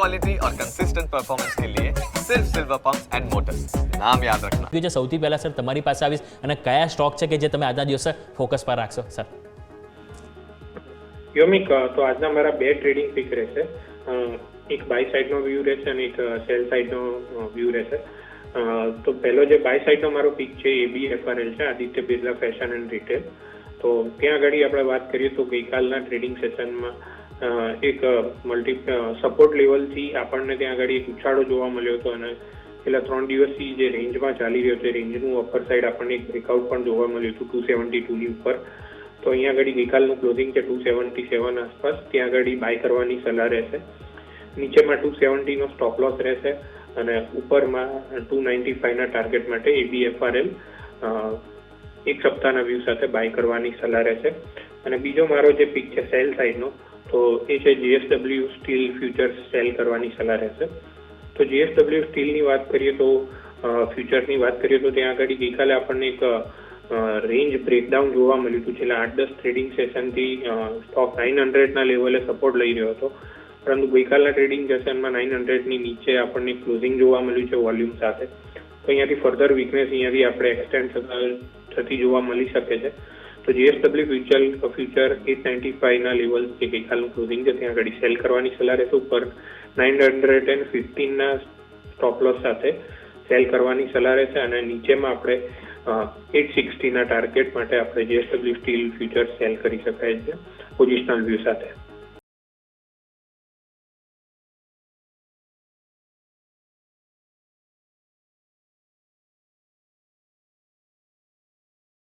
Quality और consistent performance के लिए सिर्फ सिल्वर पंप्स एंड मोटर्स नाम याद रखना કે જે સૌથી પહેલાં સર તમારી પાસે આવીશ અને કયા સ્ટોક છે કે જે તમે આજના દિવસે ફોકસ પર રાખશો સર યોમિક અ, તો આજના મારા બે ટ્રેડિંગ પિક રહેશે અ, એક બાય સાઇડનો વ્યૂ રહેશે અને એક સેલ સાઇડનો વ્યૂ રહેશે અ, તો પહેલો જે બાય સાઇડનો મારો પિક છે એ બી એફઆરએલ છે Aditya Birla fashion and retail તો ત્યાં આગળ આપણે વાત કરીએ તો ગઈકાલના ટ્રેડિંગ સેશનમાં અ, એક મલ્ટી સપોર્ટ લેવલથી આપણને ત્યાં આગળ એક ઉછાળો જોવા મળ્યો હતો અને છેલ્લા ત્રણ દિવસથી જે રેન્જમાં ચાલી રહ્યો છે રેન્જનું અપર સાઈડ આપણને એક બ્રેકઆઉટ પણ જોવા મળ્યું હતું ટુ સેવન્ટી ટુની ઉપર. તો અહીંયા આગળ ગઈકાલનું ક્લોઝિંગ છે ટુ સેવન્ટી સેવન આસપાસ. ત્યાં આગળ બાય કરવાની સલાહ રહેશે. નીચેમાં ટુ સેવન્ટીનો સ્ટોપ લોસ રહેશે અને ઉપરમાં ટુ નાઇન્ટી ફાઈવના ટાર્ગેટ માટે એબીએફઆરએલ એક સપ્તાહના વ્યૂ સાથે બાય કરવાની સલાહ રહેશે. અને બીજો મારો જે પિક છે સેલ સાઇડનો તો એ છે જીએસડબલ્યુ સ્ટીલ ફ્યુચર્સ સેલ કરવાની સલાહ રહેશે. તો જીએસડબલ્યુ સ્ટીલની વાત કરીએ તો ફ્યુચર્સની વાત કરીએ તો ત્યાં આગળ ગઈકાલે આપણને એક રેન્જ બ્રેકડાઉન જોવા મળ્યું હતું. છેલ્લા આઠ દસ ટ્રેડિંગ સેશનથી સ્ટોક નાઇન હંડ્રેડના લેવલે સપોર્ટ લઈ રહ્યો હતો. પરંતુ ગઈકાલના ટ્રેડિંગ સેશનમાં નાઇન હંડ્રેડની નીચે આપણને ક્લોઝિંગ જોવા મળ્યું છે વોલ્યુમ સાથે. તો અહીંયાથી ફર્ધર વીકનેસ અહીંયાથી આપણે એક્સટેન્ડ થતી જોવા મળી શકે છે. તો JSW future future at ninety ફાઈવના level જે ગઈકાલનું ક્લોઝિંગ છે, ત્યાં આગળ સેલ કરવાની સલાહ રહેશે ઉપર. નાઇન હંડ્રેડ એન્ડ ફિફ્ટીનના સ્ટોપ લોસ સાથે સેલ કરવાની સલાહ રહેશે અને નીચેમાં આપણે એટ સિક્સટીના ટાર્ગેટ માટે આપણે જીએસડબલ્યુ સ્ટીલ ફ્યુચર સેલ કરી શકાય છે પોઝિશનલ વ્યૂ સાથે.